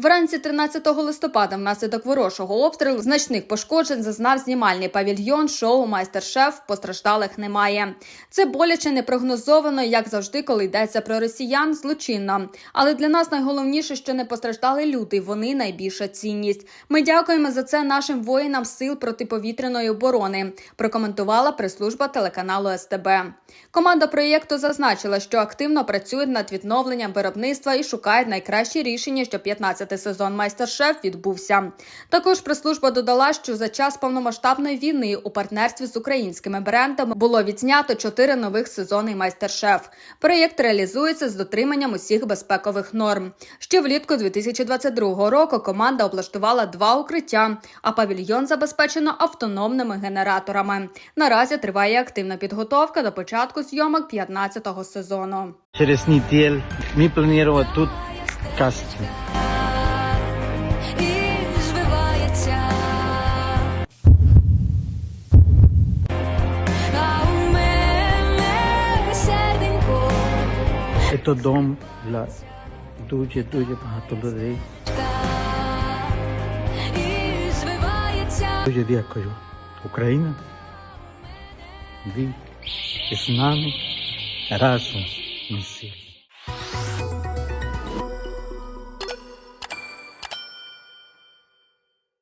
Вранці 13 листопада внаслідок ворожого обстрілу значних пошкоджень зазнав знімальний павільйон шоу Майстер-шеф. Постраждалих немає. Це боляче непрогнозовано, як завжди, коли йдеться про росіян, злочинно. Але для нас найголовніше, що не постраждали люди. Вони найбільша цінність. Ми дякуємо за це нашим воїнам сил протиповітряної оборони. Прокоментувала прес-служба телеканалу СТБ. Команда проєкту зазначила, що активно працює над відновленням виробництва і шукає найкращі рішення, щоб 15-й сезон майстер-шеф відбувся. Також прес-служба додала, що за час повномасштабної війни у партнерстві з українськими брендами було відзнято чотири нових сезони майстер-шеф. Проєкт реалізується з дотриманням усіх безпекових норм. Ще влітку 2022 року команда облаштувала два укриття, а павільйон забезпечено автономними генераторами. Наразі триває активна підготовка до початку зйомок 15-го сезону. Через неділю ми плануємо тут кастинг. Це дом для дуже дуже багато людей. Дуже дякую. Україна. Ви з нами разом ми всі.